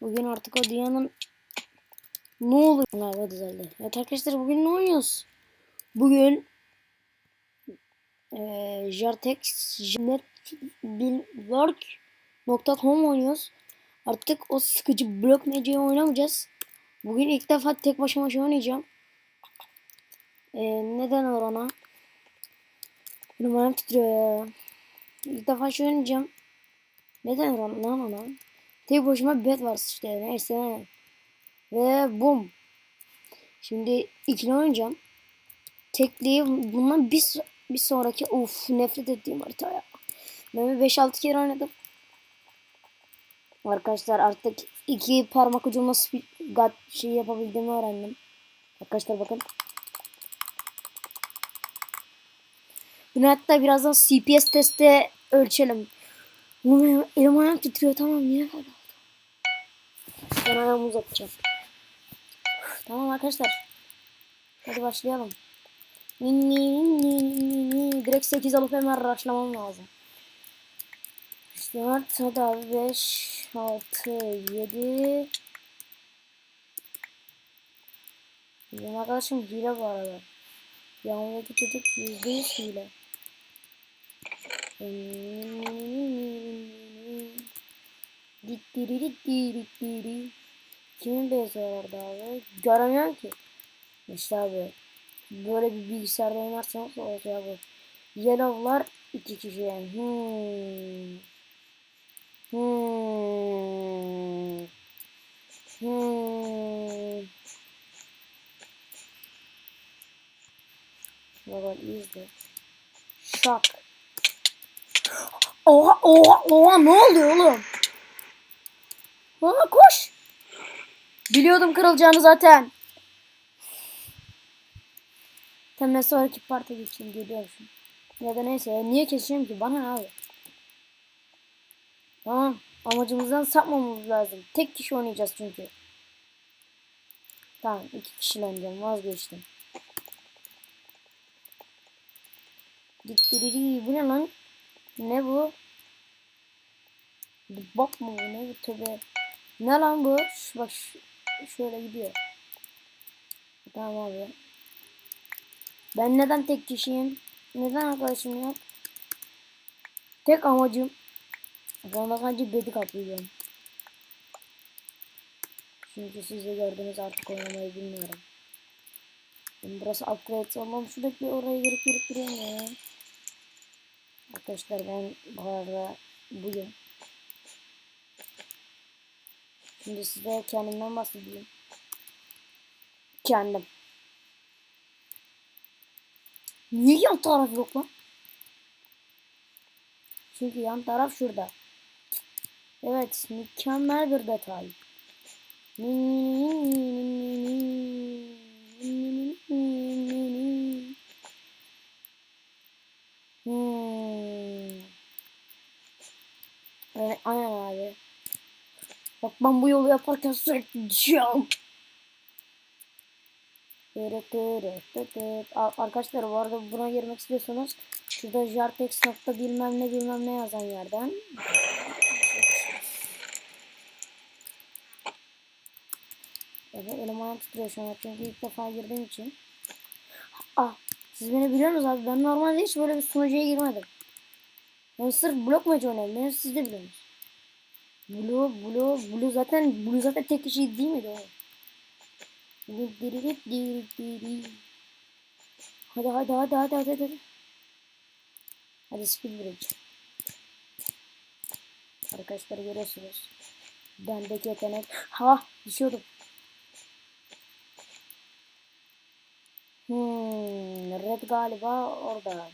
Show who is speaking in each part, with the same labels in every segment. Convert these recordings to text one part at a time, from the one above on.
Speaker 1: Bugün artık o dünyanın ne oluyor? Hava düzeldi. Evet arkadaşlar bugün ne oynuyoruz? Bugün eee Jartex Network.com oynuyoruz. Artık o sıkıcı blok mecayı oynamayacağız. Bugün ilk defa tek başıma şey oynayacağım. Eee neden ona? Benim ayağım titriyor ya. İlk defa şey oynayacağım. Neden lan ona? Tek başıma bet var işte neyse. Ve bum. Şimdi ikili oynayacağım. Tekliği bundan bir, bir sonraki of nefret ettiğim harita ya. Ben 5-6 kere oynadım. Arkadaşlar artık iki parmak ucumla spi- gat şey yapabildiğimi öğrendim. Arkadaşlar bakın. Bunu hatta birazdan CPS testte ölçelim. Oğlum elim ayağım titriyor tamam niye oldu? Ben ayağımı uzatacağım. Tamam arkadaşlar. Hadi başlayalım. Direkt 8 alıp hemen rushlamam lazım. 4, hadi abi 5, 6, 7. Benim arkadaşım hile bu arada. Yanındaki çocuk %100 hile. Dittiririttiritiri. Kimin beyazı var orada abi? Göremiyorum ki. İşte abi. Böyle bir bilgisayarda oynarsanız olacak bu. Yellow'lar iki kişi yani. Hmm. Hmm. Hmm. Baba izle. Şak. Oha oha oha ne oluyor oğlum? Aa koş. Biliyordum kırılacağını zaten. Tamam ben sonraki parta geçeyim geliyorsun. Ya da neyse niye keseceğim ki bana ne abi. Tamam amacımızdan sapmamamız lazım. Tek kişi oynayacağız çünkü. Tamam iki kişiyle oynayacağım vazgeçtim. Diktiriri bu ne lan? Ne bu? Bak mı bu ne bu tövbe. Ne lan bu? Şu, bak şöyle gidiyor. Tamam abi. Ben neden tek kişiyim? Neden arkadaşım yok? Tek amacım Ronda kanca bedi kaplayacağım. Çünkü siz de gördünüz artık oynamayı bilmiyorum. Şimdi burası upgrade olmam sürekli oraya girip girip duruyorum ya. Arkadaşlar ben bu arada bugün Şimdi size kendimden bahsedeyim. Kendim. Niye yan taraf yok lan? Çünkü yan taraf şurada. Evet, mükemmel bir detay. Hmm. Aynen abi. Bak ben bu yolu yaparken sürekli evet. Arkadaşlar bu arada buna girmek istiyorsanız şurada jartex nokta bilmem ne bilmem ne yazan yerden Evet elim ayağım titriyor şu an çünkü ilk defa girdiğim için. Ah siz beni biliyor musunuz abi ben normalde hiç böyle bir sunucuya girmedim. Ben sırf blok maçı oynadım. Ben siz de biliyorsunuz. Blue, Blue, Blue zaten Blue zaten tek kişi değil miydi o? Hadi hadi hadi hadi hadi hadi. Hadi speed bridge. Arkadaşlar görüyorsunuz. Bendeki yetenek. Ha düşüyordum. Hmm, red galiba orada.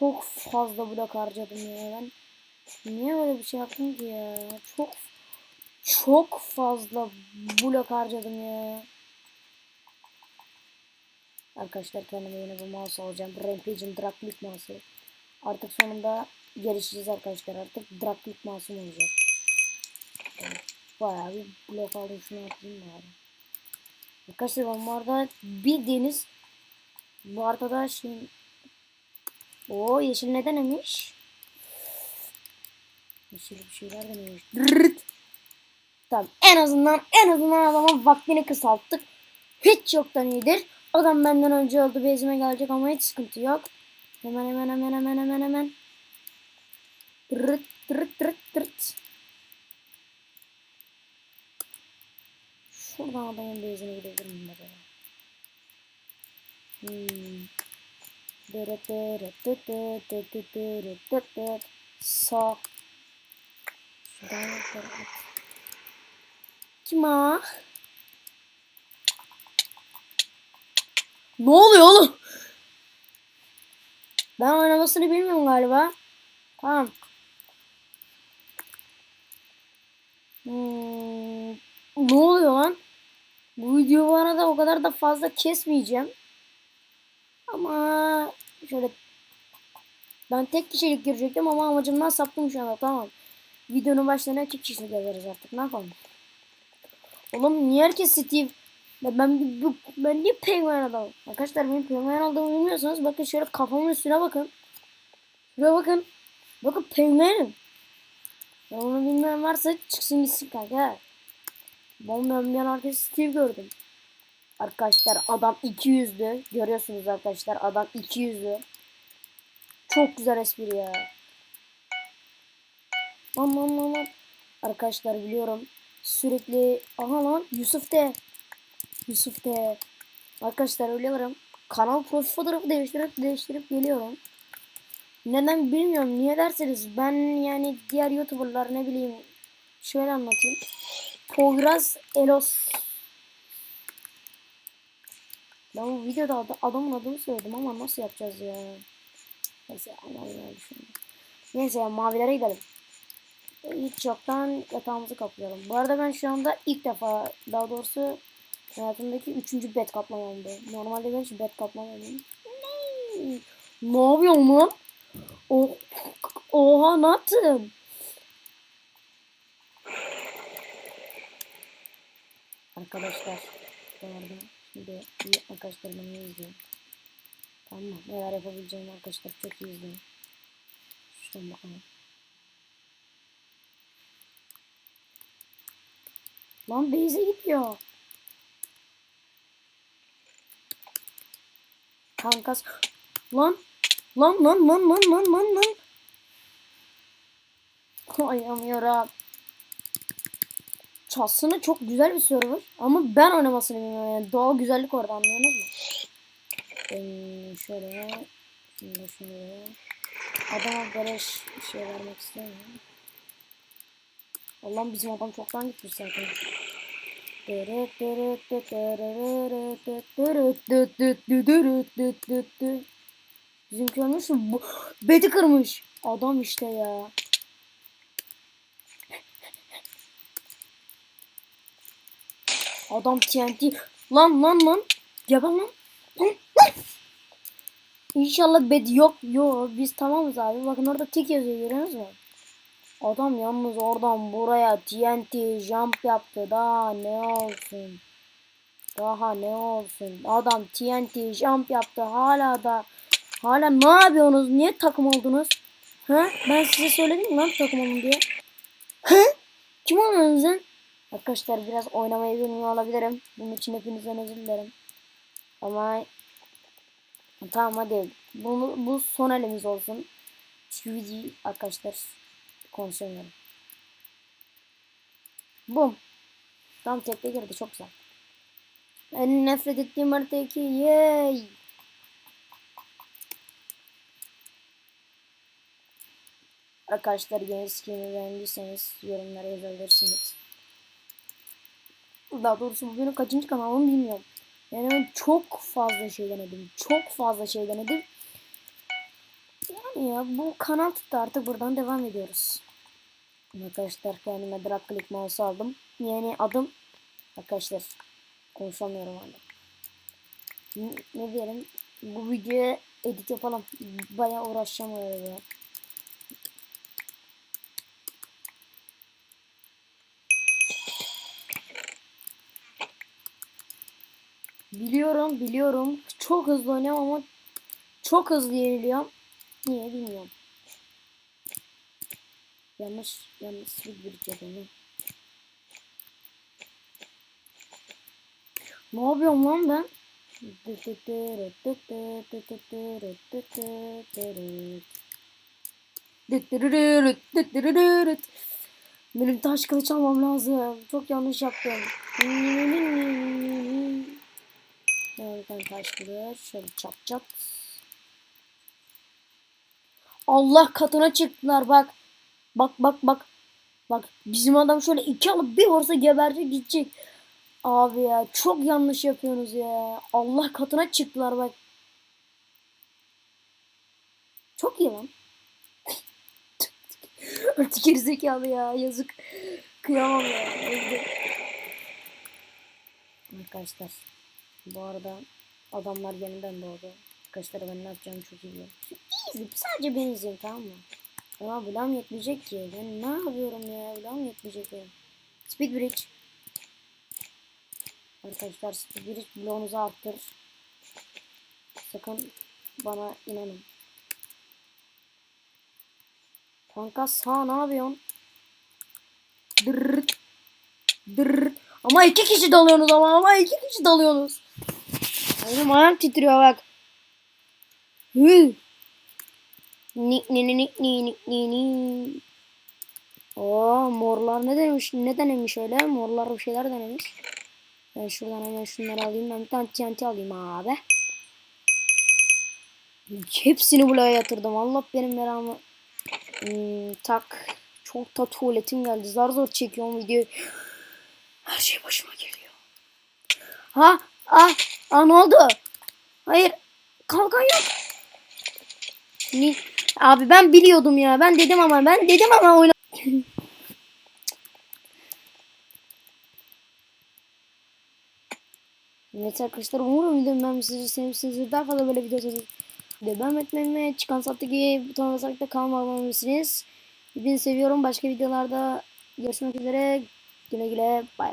Speaker 1: Çok fazla blok harcadım ya ben. Niye böyle bir şey yaptım ki ya? Çok çok fazla blok harcadım ya. Arkadaşlar kendime yeni bir mouse alacağım. Rampage'in Draklik mouse'u. Artık sonunda gelişeceğiz arkadaşlar. Artık Draklik mouse'um olacak. Bayağı bir blok aldım şunu atayım bari. Arkadaşlar ben bu arada bildiğiniz bu arada şey o yeşil neden emiş? Yeşil bir şeyler de neymiş? Dırırt. Tamam en azından en azından adamın vaktini kısalttık. Hiç yoktan iyidir. Adam benden önce oldu bezime gelecek ama hiç sıkıntı yok. Hemen hemen hemen hemen hemen hemen. Dırırt dırırt dırırt dırırt. Şuradan adamın bezine gidebilir miyim acaba? Hmm. Sağ. Şuradan dırırt. Kim o? Ne oluyor oğlum? Ben oynamasını bilmiyorum galiba. Tamam. Hmm, ne oluyor lan? Bu video bu arada o kadar da fazla kesmeyeceğim. Ama şöyle ben tek kişilik girecektim ama amacımdan saptım şu anda tamam. Videonun başlarına iki kişi geliriz artık ne yapalım. Oğlum niye herkes Steve? Ya ben bu ben niye penguen adamım? Arkadaşlar benim penguen olduğumu bilmiyorsanız bakın şöyle kafamın üstüne bakın. Şuraya bakın. Bakın penguenim. Ya onu bilmeyen varsa çıksın gitsin kanka. Ben ben arkadaş Steve gördüm. Arkadaşlar adam 200'lü. Görüyorsunuz arkadaşlar adam 200'lü. Çok güzel espri ya. Lan lan lan lan. Arkadaşlar biliyorum. Sürekli aha lan Yusuf de. Yusuf de. Arkadaşlar ölüyorum. Kanal profil fotoğrafı değiştirip değiştirip geliyorum. Neden bilmiyorum. Niye derseniz ben yani diğer youtuberlar ne bileyim şöyle anlatayım. Poyraz Elos. Ben bu videoda ad- adamın adını söyledim ama nasıl yapacağız ya? Neyse Allah Allah düşündüm. Neyse mavilere gidelim. Hiç yoktan yatağımızı kaplayalım. Bu arada ben şu anda ilk defa daha doğrusu hayatımdaki üçüncü bed kaplamamdı. Normalde ben hiç bed kaplamıyordum. Ne? Yapıyorsun lan? Oh, oha ne yaptın? Arkadaşlar bu şimdi iyi arkadaşlar beni izleyin. Tamam mı? Neler yapabileceğim arkadaşlar çok iyi izleyin. Şuradan bakalım. Lan Beyze gidiyor. Kankas. Lan. Lan lan lan lan lan lan lan. Ayamıyorum. Çatsını çok güzel bir server ama ben oynamasını bilmiyorum yani doğal güzellik orada anlıyorsunuz mu? Ben şöyle şimdi şöyle adama beleş bir şey vermek istemiyorum. Allah'ım bizim adam çoktan gitmiş zaten. Bizimki ölmüş mü? Bedi kırmış. Adam işte ya. Adam TNT. Lan lan lan. Geber lan. Lan lan. İnşallah bed yok. Yok biz tamamız abi. Bakın orada tik yazıyor görüyorsunuz mu? Adam yalnız oradan buraya TNT jump yaptı. Daha ne olsun? Daha ne olsun? Adam TNT jump yaptı. Hala da hala ne yapıyorsunuz? Niye takım oldunuz? Ha? Ben size söyledim mi lan takım olun diye? Ha? Kim oluyorsunuz lan? Arkadaşlar biraz oynamayı bilmiyor olabilirim. Bunun için hepinizden özür dilerim. Ama tamam hadi. Bunu, bu son elimiz olsun. Şu videoyu arkadaşlar konuşamıyorum. Bum. Tam tekte girdi çok güzel. En nefret ettiğim harita 2. Yay. Arkadaşlar yeni skin'i beğendiyseniz yorumlara yazabilirsiniz. Daha doğrusu bu benim kaçıncı kanalım bilmiyorum. Yani çok fazla şey denedim. Çok fazla şey denedim. Yani ya bu kanal tuttu artık buradan devam ediyoruz. Arkadaşlar kendime drag click mouse aldım. Yani adım arkadaşlar konuşamıyorum hala. Ne, ne diyelim bu videoya edit yapalım. Bayağı uğraşacağım öyle Biliyorum biliyorum. Çok hızlı oynuyorum ama çok hızlı yeniliyorum. Niye bilmiyorum. Yanlış yanlış bir cebeni. Ne yapıyorum lan ben? Benim taş kılıç almam lazım. Çok yanlış yaptım. Taş kılıç. Şöyle çat çat. Allah katına çıktılar bak. Bak bak bak. Bak bizim adam şöyle iki alıp bir vursa geberecek gidecek. Abi ya çok yanlış yapıyorsunuz ya. Allah katına çıktılar bak. Çok iyi lan. Artık gerizekalı ya yazık. Kıyamam ya. Arkadaşlar bu arada adamlar yeniden doğdu. Arkadaşlar ben ne yapacağımı çok iyi biliyorum. Sadece beni izleyin tamam mı? Ama bulam yetmeyecek ki. Ben ne yapıyorum ya? Bulam yetmeyecek ya. Speed Bridge. Arkadaşlar Speed Bridge bloğunuzu arttır. Sakın bana inanın. Kanka sağ ne yapıyorsun? Dırrt. Dırrt. Ama iki kişi dalıyorsunuz ama ama iki kişi dalıyorsunuz. Benim ayağım titriyor bak. Hı. Nik ni ni nik ni nik ni ni. Oo morlar ne demiş? Ne denemiş öyle? Morlar bir şeyler denemiş. Ben şuradan hemen şunları alayım. Ben bir tane TNT alayım abi. Hepsini buraya yatırdım. Allah benim meramı. Hmm, tak. Çok da tuvaletim geldi. Zar zor çekiyorum videoyu. Her şey başıma geliyor. Ha? Ah! Ah ne oldu? Hayır. Kalkan yok. Ni Abi ben biliyordum ya. Ben dedim ama ben dedim ama oyna. Evet arkadaşlar umarım videomu beğenmişsinizdir. Sevmişsinizdir. Daha fazla böyle video izleyin. Devam etmeyi ve çıkan sattaki buton basarak da kanalıma abone olabilirsiniz. Hepinizi seviyorum. Başka videolarda görüşmek üzere. Güle güle. Bay bay.